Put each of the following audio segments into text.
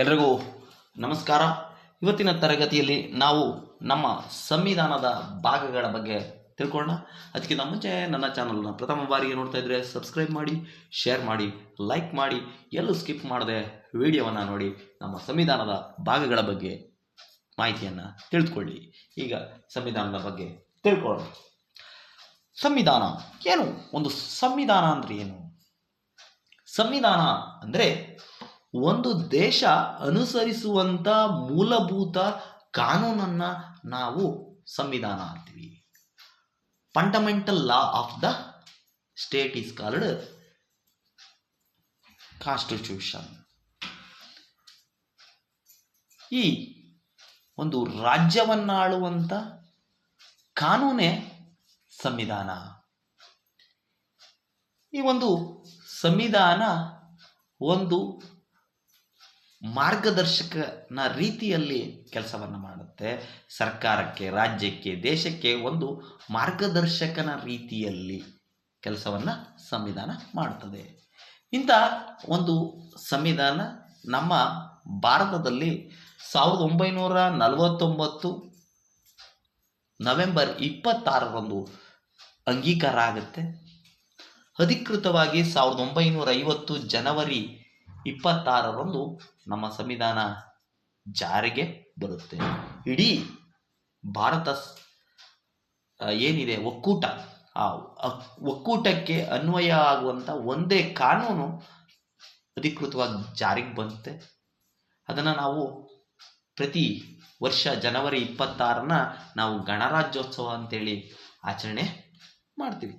ಎಲ್ರಿಗೂ ನಮಸ್ಕಾರ. ಇವತ್ತಿನ ತರಗತಿಯಲ್ಲಿ ನಾವು ನಮ್ಮ ಸಂವಿಧಾನದ ಭಾಗಗಳ ಬಗ್ಗೆ ತಿಳ್ಕೊಳ್ಳೋಣ. ಅದಕ್ಕಿಂತ ಮುಂಚೆ ನನ್ನ ಚಾನಲ್ನ ಪ್ರಥಮ ಬಾರಿಗೆ ನೋಡ್ತಾ ಇದ್ದರೆ ಸಬ್ಸ್ಕ್ರೈಬ್ ಮಾಡಿ ಶೇರ್ ಮಾಡಿ ಲೈಕ್ ಮಾಡಿ, ಎಲ್ಲೂ ಸ್ಕಿಪ್ ಮಾಡದೆ ವಿಡಿಯೋವನ್ನು ನೋಡಿ ನಮ್ಮ ಸಂವಿಧಾನದ ಭಾಗಗಳ ಬಗ್ಗೆ ಮಾಹಿತಿಯನ್ನು ತಿಳಿದುಕೊಳ್ಳಿ. ಈಗ ಸಂವಿಧಾನದ ಬಗ್ಗೆ ತಿಳ್ಕೊಳ್ಳೋಣ. ಸಂವಿಧಾನ ಏನು? ಒಂದು ಸಂವಿಧಾನ ಅಂದರೆ ಏನು? ಸಂವಿಧಾನ ಅಂದರೆ ಒಂದು ದೇಶ ಅನುಸರಿಸುವಂಥ ಮೂಲಭೂತ ಕಾನೂನನ್ನು ನಾವು ಸಂವಿಧಾನ ಅಂತೀವಿ fundamental law of the state is called constitution ಈ ಒಂದು ರಾಜ್ಯವನ್ನಾಳುವಂಥ ಕಾನೂನೇ ಸಂವಿಧಾನ. ಈ ಒಂದು ಸಂವಿಧಾನ ಒಂದು ಮಾರ್ಗದರ್ಶಕನ ರೀತಿಯಲ್ಲಿ ಕೆಲಸವನ್ನು ಮಾಡುತ್ತೆ. ಸರ್ಕಾರಕ್ಕೆ, ರಾಜ್ಯಕ್ಕೆ, ದೇಶಕ್ಕೆ ಒಂದು ಮಾರ್ಗದರ್ಶಕನ ರೀತಿಯಲ್ಲಿ ಕೆಲಸವನ್ನು ಸಂವಿಧಾನ ಮಾಡುತ್ತದೆ. ಇಂಥ ಒಂದು ಸಂವಿಧಾನ ನಮ್ಮ ಭಾರತದಲ್ಲಿ ಸಾವಿರದ ಒಂಬೈನೂರ ನಲವತ್ತೊಂಬತ್ತು ನವೆಂಬರ್ ಇಪ್ಪತ್ತಾರರಂದು ಅಂಗೀಕಾರ ಆಗುತ್ತೆ. ಅಧಿಕೃತವಾಗಿ ಸಾವಿರದ ಒಂಬೈನೂರ ಐವತ್ತು ಜನವರಿ ಇಪ್ಪತ್ತಾರರಂದು ನಮ್ಮ ಸಂವಿಧಾನ ಜಾರಿಗೆ ಬರುತ್ತೆ. ಇಡೀ ಭಾರತ ಏನಿದೆ, ಒಕ್ಕೂಟ. ಆ ಒಕ್ಕೂಟಕ್ಕೆ ಅನ್ವಯ ಆಗುವಂಥ ಒಂದೇ ಕಾನೂನು ಅಧಿಕೃತವಾಗಿ ಜಾರಿಗೆ ಬಂತೆ ಅದನ್ನು ನಾವು ಪ್ರತಿ ವರ್ಷ ಜನವರಿ ಇಪ್ಪತ್ತಾರನ ನಾವು ಗಣರಾಜ್ಯೋತ್ಸವ ಅಂತೇಳಿ ಆಚರಣೆ ಮಾಡ್ತೀವಿ.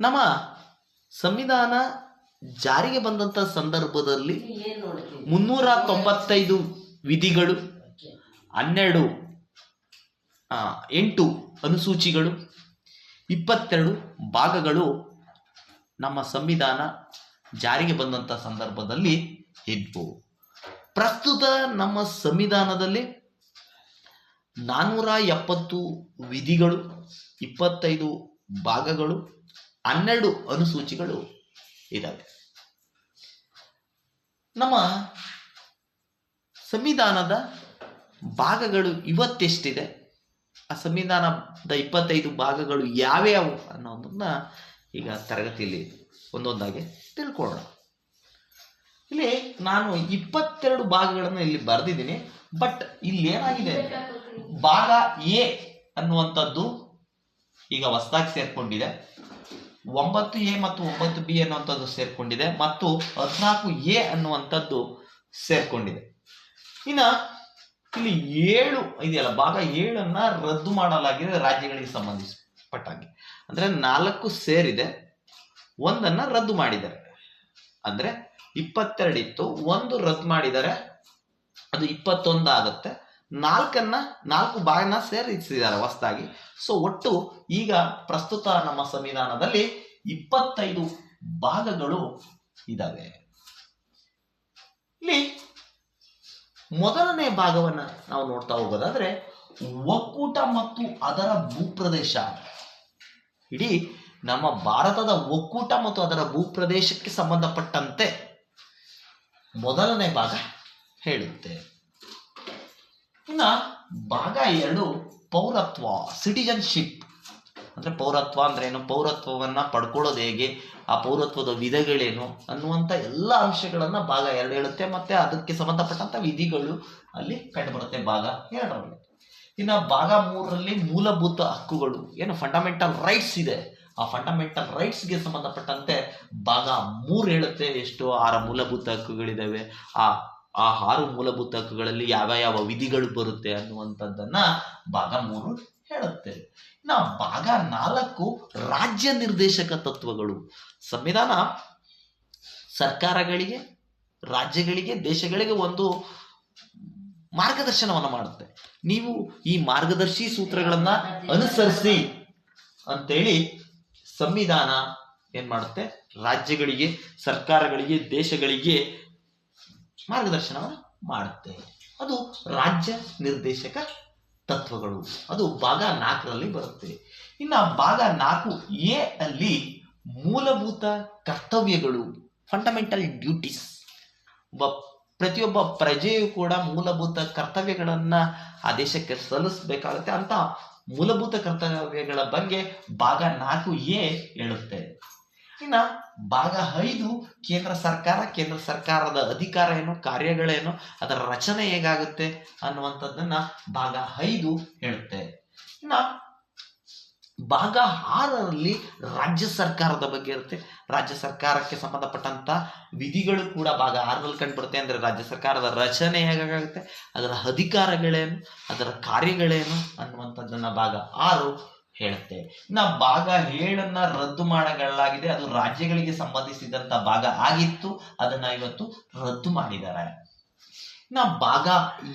ನಮ್ಮ ಸಂವಿಧಾನ ಜಾರಿಗೆ ಬಂದಂಥ ಸಂದರ್ಭದಲ್ಲಿ ಮುನ್ನೂರ ತೊಂಬತ್ತೈದು ವಿಧಿಗಳು ಹನ್ನೆರಡು ಎಂಟು ಅನುಸೂಚಿಗಳು ಇಪ್ಪತ್ತೆರಡು ಭಾಗಗಳು ನಮ್ಮ ಸಂವಿಧಾನ ಜಾರಿಗೆ ಬಂದಂಥ ಸಂದರ್ಭದಲ್ಲಿ ಇದ್ವು. ಪ್ರಸ್ತುತ ನಮ್ಮ ಸಂವಿಧಾನದಲ್ಲಿ ನಾನ್ನೂರ ಎಪ್ಪತ್ತು ವಿಧಿಗಳು ಇಪ್ಪತ್ತೈದು ಭಾಗಗಳು ಹನ್ನೆರಡು ಅನುಸೂಚಿಗಳು ಇದ್ದಾವೆ ನಮ್ಮ ಸಂವಿಧಾನದ ಭಾಗಗಳು ಇವತ್ತೆಷ್ಟಿದೆ? ಆ ಸಂವಿಧಾನದ ಇಪ್ಪತ್ತೈದು ಭಾಗಗಳು ಯಾವ್ಯಾವು ಅನ್ನೋದನ್ನ ಈಗ ತರಗತಿಯಲ್ಲಿ ಒಂದೊಂದಾಗಿ ತಿಳ್ಕೊಳ್ಳೋಣ. ಇಲ್ಲಿ ನಾನು ಇಪ್ಪತ್ತೆರಡು ಭಾಗಗಳನ್ನು ಇಲ್ಲಿ ಬರೆದಿದ್ದೀನಿ, ಬಟ್ ಇಲ್ಲಿ ಏನಾಗಿದೆ ಭಾಗ ಎ ಅನ್ನುವಂಥದ್ದು ಈಗ ಹೊಸದಾಗಿ ಸೇರ್ಕೊಂಡಿದೆ. ಒಂಬತ್ತು ಎ ಮತ್ತು ಒಂಬತ್ತು ಬಿ ಅನ್ನುವಂಥದ್ದು ಸೇರ್ಕೊಂಡಿದೆ ಮತ್ತು ಹದಿನಾಲ್ಕು ಎ ಅನ್ನುವಂಥದ್ದು ಸೇರ್ಕೊಂಡಿದೆ. ಇನ್ನ ಇಲ್ಲಿ ಏಳು ಇದೆಯಲ್ಲ, ಭಾಗ ಏಳನ್ನ ರದ್ದು ಮಾಡಲಾಗಿದೆ ರಾಜ್ಯಗಳಿಗೆ ಸಂಬಂಧಿಸಪಟ್ಟಾಗಿ ಅಂದ್ರೆ ನಾಲ್ಕು ಸೇರಿದೆ, ಒಂದನ್ನ ರದ್ದು ಮಾಡಿದ್ದಾರೆ. ಅಂದ್ರೆ ಇಪ್ಪತ್ತೆರಡಿತ್ತು ಒಂದು ರದ್ದು ಮಾಡಿದರೆ ಅದು ಇಪ್ಪತ್ತೊಂದು ಆಗುತ್ತೆ. ನಾಲ್ಕನ್ನ, ನಾಲ್ಕು ಬಾಯನ್ನ ಸೇರಿಸಿದ್ದಾರೆ ಹೊಸದಾಗಿ. ಸೊ ಒಟ್ಟು ಈಗ ಪ್ರಸ್ತುತ ನಮ್ಮ ಸಂವಿಧಾನದಲ್ಲಿ ಇಪ್ಪತ್ತೈದು ಭಾಗಗಳು ಇದಾವೆ. ಇಲ್ಲಿ ಮೊದಲನೇ ಭಾಗವನ್ನ ನಾವು ನೋಡ್ತಾ ಹೋಗೋದಾದ್ರೆ, ಒಕ್ಕೂಟ ಮತ್ತು ಅದರ ಭೂಪ್ರದೇಶ. ಇಡೀ ನಮ್ಮ ಭಾರತದ ಒಕ್ಕೂಟ ಮತ್ತು ಅದರ ಭೂಪ್ರದೇಶಕ್ಕೆ ಸಂಬಂಧಪಟ್ಟಂತೆ ಮೊದಲನೇ ಭಾಗ ಹೇಳುತ್ತೆ. ಇನ್ನ ಭಾಗ ಎರಡು, ಪೌರತ್ವ ಸಿಟಿಜನ್ಶಿಪ್ ಅಂದ್ರೆ ಪೌರತ್ವ ಅಂದ್ರೆ ಏನು ಪೌರತ್ವವನ್ನ ಪಡ್ಕೊಳ್ಳೋದು ಹೇಗೆ? ಆ ಪೌರತ್ವದ ವಿಧಗಳೇನು? ಅನ್ನುವಂಥ ಎಲ್ಲ ಅಂಶಗಳನ್ನ ಭಾಗ ಎರಡು ಹೇಳುತ್ತೆ. ಮತ್ತೆ ಅದಕ್ಕೆ ಸಂಬಂಧಪಟ್ಟಂತ ವಿಧಿಗಳು ಅಲ್ಲಿ ಕಂಡುಬರುತ್ತೆ ಭಾಗ ಎರಡರಲ್ಲಿ. ಇನ್ನು ಭಾಗ ಮೂರರಲ್ಲಿ ಮೂಲಭೂತ ಹಕ್ಕುಗಳು. ಏನು? ಫಂಡಮೆಂಟಲ್ ರೈಟ್ಸ್ ಇದೆ. ಆ ಫಂಡಮೆಂಟಲ್ ರೈಟ್ಸ್ಗೆ ಸಂಬಂಧಪಟ್ಟಂತೆ ಭಾಗ ಮೂರು ಹೇಳುತ್ತೆ. ಎಷ್ಟು? ಆರ ಮೂಲಭೂತ ಹಕ್ಕುಗಳಿದಾವೆ. ಆ ಆ ಆರು ಮೂಲಭೂತ ಹಕ್ಕುಗಳಲ್ಲಿ ಯಾವ ಯಾವ ವಿಧಿಗಳು ಬರುತ್ತೆ ಅನ್ನುವಂಥದ್ದನ್ನ ಭಾಗ ಮೂರು ಹೇಳುತ್ತೆ. ಇನ್ನು ಭಾಗ ನಾಲ್ಕು ರಾಜ್ಯ ನಿರ್ದೇಶಕ ತತ್ವಗಳು. ಸಂವಿಧಾನ ಸರ್ಕಾರಗಳಿಗೆ, ರಾಜ್ಯಗಳಿಗೆ, ದೇಶಗಳಿಗೆ ಒಂದು ಮಾರ್ಗದರ್ಶನವನ್ನು ಮಾಡುತ್ತೆ. ನೀವು ಈ ಮಾರ್ಗದರ್ಶಿ ಸೂತ್ರಗಳನ್ನ ಅನುಸರಿಸಿ ಅಂತೇಳಿ ಸಂವಿಧಾನ ಏನ್ ಮಾಡುತ್ತೆ? ರಾಜ್ಯಗಳಿಗೆ, ಸರ್ಕಾರಗಳಿಗೆ, ದೇಶಗಳಿಗೆ ಮಾರ್ಗದರ್ಶನವನ್ನು ಮಾಡುತ್ತೆ. ಅದು ರಾಜ್ಯ ನಿರ್ದೇಶಕ ತತ್ವಗಳು. ಅದು ಭಾಗ ನಾಲ್ಕರಲ್ಲಿ ಬರುತ್ತೆ. ಇನ್ನು ಭಾಗ ನಾಲ್ಕು ಎ ಅಲ್ಲಿ ಮೂಲಭೂತ ಕರ್ತವ್ಯಗಳು ಫಂಡಮೆಂಟಲ್ ಡ್ಯೂಟೀಸ್ ಒಬ್ಬ, ಪ್ರತಿಯೊಬ್ಬ ಪ್ರಜೆಯು ಕೂಡ ಮೂಲಭೂತ ಕರ್ತವ್ಯಗಳನ್ನು ಆ ದೇಶಕ್ಕೆ ಸಲ್ಲಿಸಬೇಕಾಗುತ್ತೆ ಅಂತ ಮೂಲಭೂತ ಕರ್ತವ್ಯಗಳ ಬಗ್ಗೆ ಭಾಗ ನಾಲ್ಕು ಎ ಹೇಳುತ್ತೆ. ಇನ್ನ ಭಾಗ ಐದು ಕೇಂದ್ರ ಸರ್ಕಾರ, ಕೇಂದ್ರ ಸರ್ಕಾರದ ಅಧಿಕಾರ ಏನು ಕಾರ್ಯಗಳೇನು ಅದರ ರಚನೆ ಹೇಗಾಗುತ್ತೆ ಅನ್ನುವಂಥದ್ದನ್ನ ಭಾಗ ಐದು ಹೇಳುತ್ತೆ. ಇನ್ನ ಭಾಗ ಆರರಲ್ಲಿ ರಾಜ್ಯ ಸರ್ಕಾರದ ಬಗ್ಗೆ ಇರುತ್ತೆ. ರಾಜ್ಯ ಸರ್ಕಾರಕ್ಕೆ ಸಂಬಂಧಪಟ್ಟಂತ ವಿಧಿಗಳು ಕೂಡ ಭಾಗ ಆರರಲ್ಲಿ ಕಂಡುಬರುತ್ತೆ. ಅಂದ್ರೆ ರಾಜ್ಯ ಸರ್ಕಾರದ ರಚನೆ ಹೇಗಾಗುತ್ತೆ, ಅದರ ಅಧಿಕಾರಗಳೇನು, ಅದರ ಕಾರ್ಯಗಳೇನು ಅನ್ನುವಂಥದ್ದನ್ನ ಭಾಗ ಆರು ಹೇಳುತ್ತೆ. ನಾ ಭಾಗ ಏಳನ್ನ ರದ್ದು ಮಾಡಲಾಗಿದೆ ಅದು ರಾಜ್ಯಗಳಿಗೆ ಸಂಬಂಧಿಸಿದಂತ ಭಾಗ ಆಗಿತ್ತು. ಅದನ್ನ ಇವತ್ತು ರದ್ದು ಮಾಡಿದ್ದಾರೆ. ಇನ್ನ ಭಾಗ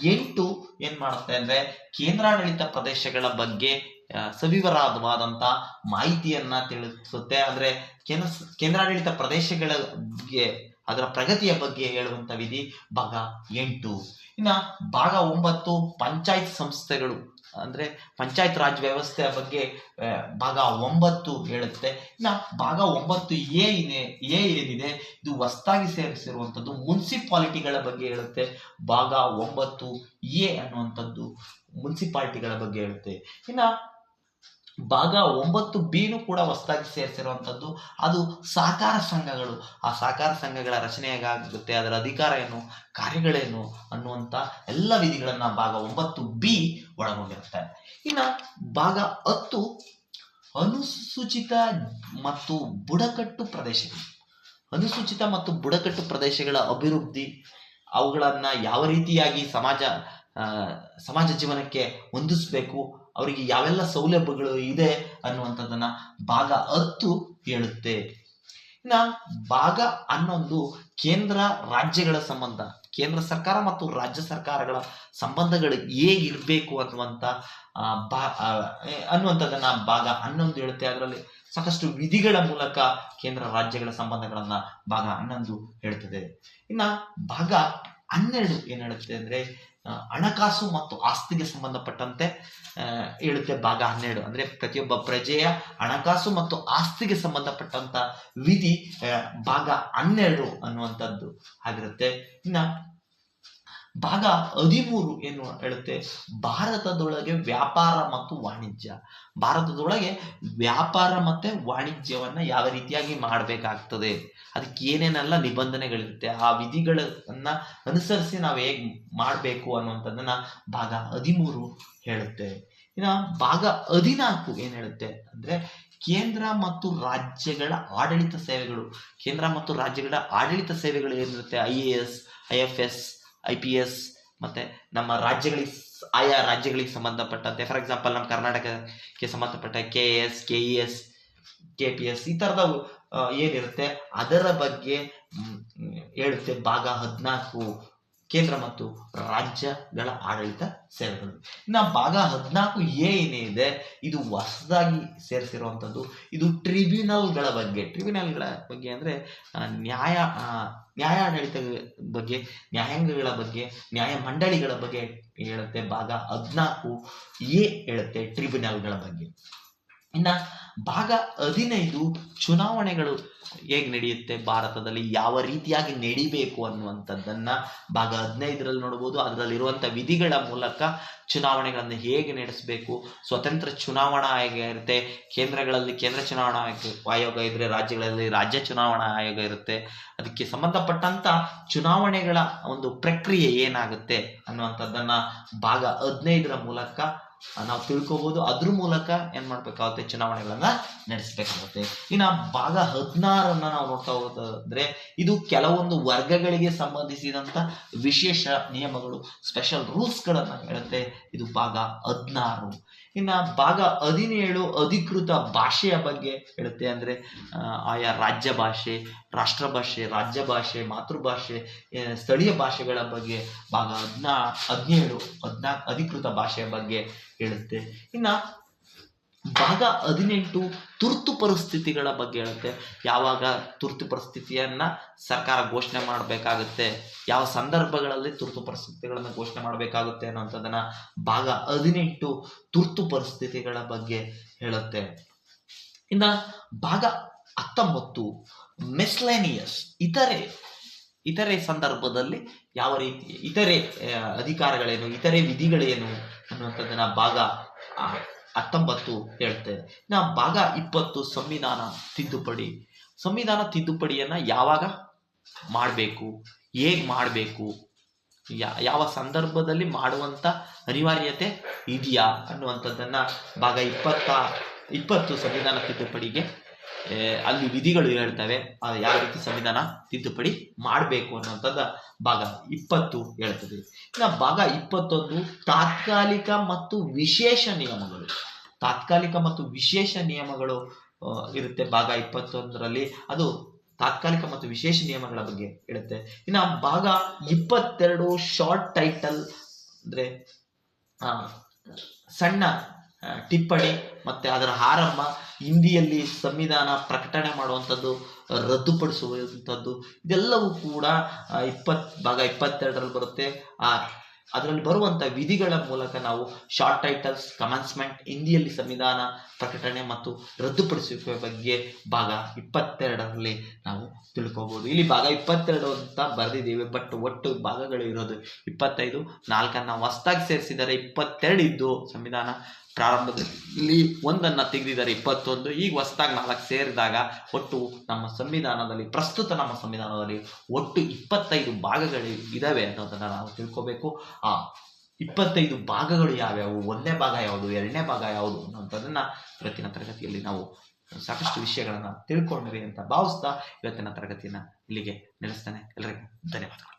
ಎಂಟು ಏನ್ ಮಾಡುತ್ತೆ ಅಂದ್ರೆ ಕೇಂದ್ರಾಡಳಿತ ಪ್ರದೇಶಗಳ ಬಗ್ಗೆ ಸವಿವರವಾದಂತ ಮಾಹಿತಿಯನ್ನ ತಿಳಿಸುತ್ತೆ. ಅಂದ್ರೆ ಕೇಂದ್ರ ಕೇಂದ್ರಾಡಳಿತ ಪ್ರದೇಶಗಳ ಬಗ್ಗೆ, ಅದರ ಪ್ರಗತಿಯ ಬಗ್ಗೆ ಹೇಳುವಂತ ವಿಧಿ ಭಾಗ ಎಂಟು. ಇನ್ನ ಭಾಗ ಒಂಬತ್ತು, ಪಂಚಾಯತ್ ಸಂಸ್ಥೆಗಳು. ಅಂದ್ರೆ ಪಂಚಾಯತ್ ರಾಜ್ ವ್ಯವಸ್ಥೆಯ ಬಗ್ಗೆ ಭಾಗ ಒಂಬತ್ತು ಹೇಳುತ್ತೆ. ಇನ್ನ ಭಾಗ ಒಂಬತ್ತು ಎ ಇದೆ, ಎ ಏನಿದೆ ಇದು ಹೊಸ್ತಾಗಿ ಸೇರಿಸಿರುವಂಥದ್ದು ಮುನ್ಸಿಪಾಲಿಟಿಗಳ ಬಗ್ಗೆ ಹೇಳುತ್ತೆ. ಭಾಗ ಒಂಬತ್ತು ಎ ಅನ್ನುವಂಥದ್ದು ಮುನ್ಸಿಪಾಲಿಟಿಗಳ ಬಗ್ಗೆ ಹೇಳುತ್ತೆ. ಇನ್ನ ಭಾಗ ಒಂಬತ್ತು ಬಿನೂ ಕೂಡ ಹೊಸದಾಗಿ ಸೇರಿಸಿರುವಂಥದ್ದು. ಅದು ಸಹಕಾರ ಸಂಘಗಳು. ಆ ಸಹಕಾರ ಸಂಘಗಳ ರಚನೆ ಹೇಗಾಗುತ್ತೆ ಅದರ ಅಧಿಕಾರ ಏನು, ಕಾರ್ಯಗಳೇನು ಅನ್ನುವಂಥ ಎಲ್ಲ ವಿಧಿಗಳನ್ನ ಭಾಗ ಒಂಬತ್ತು ಬಿ ಒಳಗೊಂಡಿರುತ್ತೆ. ಇನ್ನು ಭಾಗ ಹತ್ತು ಅನುಸೂಚಿತ ಮತ್ತು ಬುಡಕಟ್ಟು ಪ್ರದೇಶಗಳು. ಅನುಸೂಚಿತ ಮತ್ತು ಬುಡಕಟ್ಟು ಪ್ರದೇಶಗಳ ಅಭಿವೃದ್ಧಿ, ಅವುಗಳನ್ನು ಯಾವ ರೀತಿಯಾಗಿ ಸಮಾಜ ಸಮಾಜ ಜೀವನಕ್ಕೆ ಹೊಂದಿಸ್ಬೇಕು ಅವರಿಗೆ ಯಾವೆಲ್ಲ ಸೌಲಭ್ಯಗಳು ಇದೆ ಅನ್ನುವಂಥದ್ದನ್ನ ಭಾಗ ಹತ್ತು ಹೇಳುತ್ತೆ. ಇನ್ನ ಭಾಗ ಹನ್ನೊಂದು ಕೇಂದ್ರ ರಾಜ್ಯಗಳ ಸಂಬಂಧ, ಕೇಂದ್ರ ಸರ್ಕಾರ ಮತ್ತು ರಾಜ್ಯ ಸರ್ಕಾರಗಳ ಸಂಬಂಧಗಳು ಹೇಗಿರ್ಬೇಕು ಅನ್ನುವಂಥ ಬಾ ಅನ್ನುವಂಥದ್ದನ್ನ ಭಾಗ ಹನ್ನೊಂದು ಹೇಳುತ್ತೆ. ಅದರಲ್ಲಿ ಸಾಕಷ್ಟು ವಿಧಿಗಳ ಮೂಲಕ ಕೇಂದ್ರ ರಾಜ್ಯಗಳ ಸಂಬಂಧಗಳನ್ನ ಭಾಗ ಹನ್ನೊಂದು ಹೇಳ್ತದೆ ಇನ್ನ ಭಾಗ ಹನ್ನೆರಡು ಏನ್ ಹೇಳುತ್ತೆ ಅಂದ್ರೆ ಹಣಕಾಸು ಮತ್ತು ಆಸ್ತಿಗೆ ಸಂಬಂಧಪಟ್ಟಂತೆ ಹೇಳುತ್ತೆ ಭಾಗ ಹನ್ನೆರಡು. ಅಂದ್ರೆ ಪ್ರತಿಯೊಬ್ಬ ಪ್ರಜೆಯ ಹಣಕಾಸು ಮತ್ತು ಆಸ್ತಿಗೆ ಸಂಬಂಧಪಟ್ಟಂತ ವಿಧಿ ಭಾಗ ಹನ್ನೆರಡು ಅನ್ನುವಂಥದ್ದು ಆಗಿರುತ್ತೆ. ಇನ್ನ ಭಾಗ ಹದಿಮೂರು ಏನು ಹೇಳುತ್ತೆ. ಭಾರತದೊಳಗೆ ವ್ಯಾಪಾರ ಮತ್ತು ವಾಣಿಜ್ಯ. ಭಾರತದೊಳಗೆ ವ್ಯಾಪಾರ ಮತ್ತೆ ವಾಣಿಜ್ಯವನ್ನ ಯಾವ ರೀತಿಯಾಗಿ ಮಾಡಬೇಕಾಗ್ತದೆ? ಅದಕ್ಕೆ ಏನೇನೆಲ್ಲ ನಿಬಂಧನೆಗಳಿರುತ್ತೆ? ಆ ವಿಧಿಗಳನ್ನ ಅನುಸರಿಸಿ ನಾವು ಹೇಗ್ ಮಾಡಬೇಕು ಅನ್ನುವಂಥದ್ದನ್ನ ಭಾಗ ಹದಿಮೂರು ಹೇಳುತ್ತೆ. ಇನ್ನು ಭಾಗ ಹದಿನಾಲ್ಕು ಏನ್ ಹೇಳುತ್ತೆ ಅಂದ್ರೆ ಕೇಂದ್ರ ಮತ್ತು ರಾಜ್ಯಗಳ ಆಡಳಿತ ಸೇವೆಗಳು. ಕೇಂದ್ರ ಮತ್ತು ರಾಜ್ಯಗಳ ಆಡಳಿತ ಸೇವೆಗಳು ಏನಿರುತ್ತೆ? I A S, I F S I P S ಮತ್ತೆ ನಮ್ಮ ರಾಜ್ಯಗಳಿಗೆ ಆಯಾ ರಾಜ್ಯಗಳಿಗೆ ಸಂಬಂಧಪಟ್ಟಂತೆ ಫಾರ್ ಎಕ್ಸಾಂಪಲ್ ನಮ್ಮ ಕರ್ನಾಟಕಕ್ಕೆ ಸಂಬಂಧಪಟ್ಟ K S K E S K P S ಈ ಥರದ ಏನಿರುತ್ತೆ, ಅದರ ಬಗ್ಗೆ ಹೇಳುತ್ತೆ, ಭಾಗ ಹದಿನಾಲ್ಕು. ಕೇಂದ್ರ ಮತ್ತು ರಾಜ್ಯಗಳ ಆಡಳಿತ ಸೇವೆಗಳು. ಇನ್ನು ಭಾಗ ಹದಿನಾಲ್ಕು ಎ ಏನಿದೆ ಇದು ಹೊಸದಾಗಿ ಸೇರಿಸಿರುವಂಥದ್ದು ಇದು ಟ್ರಿಬ್ಯುನಲ್ಗಳ ಬಗ್ಗೆ. ಟ್ರಿಬ್ಯುನಲ್ಗಳ ಬಗ್ಗೆ ಅಂದರೆ ನ್ಯಾಯ ನ್ಯಾಯ ಆಡಳಿತ ಬಗ್ಗೆ, ನ್ಯಾಯಾಂಗಗಳ ಬಗ್ಗೆ ನ್ಯಾಯ ಮಂಡಳಿಗಳ ಬಗ್ಗೆ ಹೇಳುತ್ತೆ. ಭಾಗ ಹದಿನಾಲ್ಕು ಎ ಹೇಳುತ್ತೆ ಟ್ರಿಬ್ಯುನಲ್ಗಳ ಬಗ್ಗೆ. ಇನ್ನ ಭಾಗ ಹದಿನೈದು ಚುನಾವಣೆಗಳು ಹೇಗೆ ನಡೆಯುತ್ತೆ ಭಾರತದಲ್ಲಿ, ಯಾವ ರೀತಿಯಾಗಿ ನಡಿಬೇಕು ಅನ್ನುವಂಥದ್ದನ್ನು ಭಾಗ ಹದಿನೈದರಲ್ಲಿ ನೋಡ್ಬೋದು. ಅದರಲ್ಲಿರುವಂಥ ವಿಧಿಗಳ ಮೂಲಕ ಚುನಾವಣೆಗಳನ್ನು ಹೇಗೆ ನಡೆಸಬೇಕು, ಸ್ವತಂತ್ರ ಚುನಾವಣಾ ಆಯೋಗ ಇರುತ್ತೆ, ಕೇಂದ್ರಗಳಲ್ಲಿ ಕೇಂದ್ರ ಚುನಾವಣಾ ಆಯೋಗ ಇದ್ರೆ ರಾಜ್ಯಗಳಲ್ಲಿ ರಾಜ್ಯ ಚುನಾವಣಾ ಆಯೋಗ ಇರುತ್ತೆ, ಅದಕ್ಕೆ ಸಂಬಂಧಪಟ್ಟಂತ ಚುನಾವಣೆಗಳ ಒಂದು ಪ್ರಕ್ರಿಯೆ ಏನಾಗುತ್ತೆ ಅನ್ನುವಂಥದ್ದನ್ನ ಭಾಗ ಹದಿನೈದರ ಮೂಲಕ ನಾವು ತಿಳ್ಕೊಬಹುದು ಅದ್ರ ಮೂಲಕ ಏನ್ ಮಾಡ್ಬೇಕಾಗುತ್ತೆ ಚುನಾವಣೆಗಳನ್ನ ನಡೆಸಬೇಕಾಗುತ್ತೆ ಇನ್ನ ಭಾಗ ಹದಿನಾರನ್ನ ನಾವು ನೋಡ್ತಾ ಹೋದ್ರೆ ಇದು ಕೆಲವೊಂದು ವರ್ಗಗಳಿಗೆ ಸಂಬಂಧಿಸಿದಂತ ವಿಶೇಷ ನಿಯಮಗಳು ಸ್ಪೆಷಲ್ ರೂಲ್ಸ್ ಗಳನ್ನ ಹೇಳುತ್ತೆ. ಇದು ಭಾಗ ಹದಿನಾರು. ಇನ್ನ ಭಾಗ ಹದಿನೇಳು ಅಧಿಕೃತ ಭಾಷೆಯ ಬಗ್ಗೆ ಹೇಳುತ್ತೆ ಅಂದ್ರೆ ಆಯಾ ರಾಜ್ಯ ಭಾಷೆ, ರಾಷ್ಟ್ರ ಭಾಷೆ, ರಾಜ್ಯ ಭಾಷೆ, ಮಾತೃಭಾಷೆ ಸ್ಥಳೀಯ ಭಾಷೆಗಳ ಬಗ್ಗೆ ಭಾಗ ಹದಿನಾ, ಹದಿನೇಳು ಹದಿನಾಲ್ಕು ಅಧಿಕೃತ ಭಾಷೆಯ ಬಗ್ಗೆ ಹೇಳುತ್ತೆ. ಇನ್ನ ಭಾಗ ಹದಿನೆಂಟು ತುರ್ತು ಪರಿಸ್ಥಿತಿಗಳ ಬಗ್ಗೆ ಹೇಳುತ್ತೆ. ಯಾವಾಗ ತುರ್ತು ಪರಿಸ್ಥಿತಿಯನ್ನ ಸರ್ಕಾರ ಘೋಷಣೆ ಮಾಡಬೇಕಾಗುತ್ತೆ, ಯಾವ ಸಂದರ್ಭಗಳಲ್ಲಿ ತುರ್ತು ಪರಿಸ್ಥಿತಿಗಳನ್ನು ಘೋಷಣೆ ಮಾಡಬೇಕಾಗುತ್ತೆ ಅನ್ನೋಂಥದ್ದನ್ನ ಭಾಗ ಹದಿನೆಂಟು ತುರ್ತು ಪರಿಸ್ಥಿತಿಗಳ ಬಗ್ಗೆ ಹೇಳುತ್ತೆ. ಇನ್ನ ಭಾಗ ಹತ್ತೊಂಬತ್ತು ಮೆಸ್ಲೇನಿಯಸ್ ಇತರೆ ಇತರೆ ಸಂದರ್ಭದಲ್ಲಿ ಯಾವ ರೀತಿ, ಇತರೆ, ಅಧಿಕಾರಗಳೇನು, ಇತರೆ ವಿಧಿಗಳೇನು ಅನ್ನುವಂಥದ್ದನ್ನ ಭಾಗ ಹತ್ತೊಂಬತ್ತು ಹೇಳ್ತೇವೆ ನಾ ಭಾಗ ಇಪ್ಪತ್ತು ಸಂವಿಧಾನ ತಿದ್ದುಪಡಿ. ಸಂವಿಧಾನ ತಿದ್ದುಪಡಿಯನ್ನ ಯಾವಾಗ ಮಾಡಬೇಕು? ಹೇಗೆ ಮಾಡಬೇಕು? ಯಾವ ಸಂದರ್ಭದಲ್ಲಿ ಮಾಡುವಂತ ಅನಿವಾರ್ಯತೆ ಇದೆಯಾ ಅನ್ನುವಂಥದ್ದನ್ನ ಭಾಗ ಇಪ್ಪತ್ತ, ಇಪ್ಪತ್ತು ಸಂವಿಧಾನ ತಿದ್ದುಪಡಿಗೆ ಅಲ್ಲಿ ವಿಧಿಗಳು ಹೇಳ್ತವೆ ಯಾವ ರೀತಿ ಸಂವಿಧಾನ ತಿದ್ದುಪಡಿ ಮಾಡಬೇಕು ಅನ್ನುವಂಥದ್ದು ಭಾಗ ಇಪ್ಪತ್ತು ಹೇಳ್ತದೆ. ಇನ್ನು ಭಾಗ ಇಪ್ಪತ್ತೊಂದು, ತಾತ್ಕಾಲಿಕ ಮತ್ತು ವಿಶೇಷ ನಿಯಮಗಳು. ತಾತ್ಕಾಲಿಕ ಮತ್ತು ವಿಶೇಷ ನಿಯಮಗಳು ಇರುತ್ತೆ ಭಾಗ ಇಪ್ಪತ್ತೊಂದರಲ್ಲಿ. ಅದು ತಾತ್ಕಾಲಿಕ ಮತ್ತು ವಿಶೇಷ ನಿಯಮಗಳ ಬಗ್ಗೆ ಹೇಳುತ್ತೆ. ಇನ್ನು ಭಾಗ ಇಪ್ಪತ್ತೆರಡು ಶಾರ್ಟ್ ಟೈಟಲ್ ಅಂದ್ರೆ ಸಣ್ಣ ಟಿಪ್ಪಣಿ ಮತ್ತೆ ಅದರ ಆರಂಭ ಹಿಂದಿಯಲ್ಲಿ ಸಂವಿಧಾನ ಪ್ರಕಟಣೆ ಮಾಡುವಂಥದ್ದು ರದ್ದುಪಡಿಸುವಂಥದ್ದು, ಇದೆಲ್ಲವೂ ಕೂಡ ಇಪ್ಪತ್ತು ಇಪ್ಪತ್, ಭಾಗ ಇಪ್ಪತ್ತೆರಡರಲ್ಲಿ ಬರುತ್ತೆ. ಆ, ಅದರಲ್ಲಿ ಬರುವಂಥ ವಿಧಿಗಳ ಮೂಲಕ ನಾವು ಶಾರ್ಟ್ ಟೈಟಲ್ಸ್ ಕಮೆನ್ಸ್ಮೆಂಟ್ ಹಿಂದಿಯಲ್ಲಿ ಸಂವಿಧಾನ ಪ್ರಕಟಣೆ ಮತ್ತು ರದ್ದುಪಡಿಸುವಿಕೆ ಬಗ್ಗೆ ಭಾಗ ಇಪ್ಪತ್ತೆರಡರಲ್ಲಿ ನಾವು ತಿಳ್ಕೊಬೋದು. ಇಲ್ಲಿ ಭಾಗ ಇಪ್ಪತ್ತೆರಡು ಅಂತ ಬರೆದಿದ್ದೀವಿ ಬಟ್ ಒಟ್ಟು ಭಾಗಗಳು ಇರೋದು ಇಪ್ಪತ್ತೈದು, ನಾಲ್ಕನ್ನ ಹೊಸ್ದಾಗಿ ಸೇರಿಸಿದರೆ ಇಪ್ಪತ್ತೆರಡು ಇದ್ದು ಸಂವಿಧಾನ ಪ್ರಾರಂಭದಲ್ಲಿ ಒಂದನ್ನು ತೆಗೆದಿದ್ದಾರೆ, ಇಪ್ಪತ್ತೊಂದು. ಈಗ ಹೊಸದಾಗಿ ನಾಲ್ಕು ಸೇರಿದಾಗ ಒಟ್ಟು ನಮ್ಮ ಸಂವಿಧಾನದಲ್ಲಿ, ಪ್ರಸ್ತುತ ನಮ್ಮ ಸಂವಿಧಾನದಲ್ಲಿ ಒಟ್ಟು ಇಪ್ಪತ್ತೈದು ಭಾಗಗಳು ಇದಾವೆ ಅನ್ನೋದನ್ನು ನಾವು ತಿಳ್ಕೊಬೇಕು. ಆ ಇಪ್ಪತ್ತೈದು ಭಾಗಗಳು ಯಾವ್ಯಾವು? ಒಂದನೇ ಭಾಗ ಯಾವುದು? ಎರಡನೇ ಭಾಗ ಯಾವುದು? ಅನ್ನೋಂಥದ್ದನ್ನ ಇವತ್ತಿನ ತರಗತಿಯಲ್ಲಿ ನಾವು ಸಾಕಷ್ಟು ವಿಷಯಗಳನ್ನು ತಿಳ್ಕೊಂಡ್ವಿ ಅಂತ ಭಾವಿಸ್ತಾ ಇವತ್ತಿನ ತರಗತಿಯನ್ನ ಇಲ್ಲಿಗೆ ನಿಲ್ಲಿಸ್ತಾನೆ. ಎಲ್ಲರಿಗೂ ಧನ್ಯವಾದಗಳು.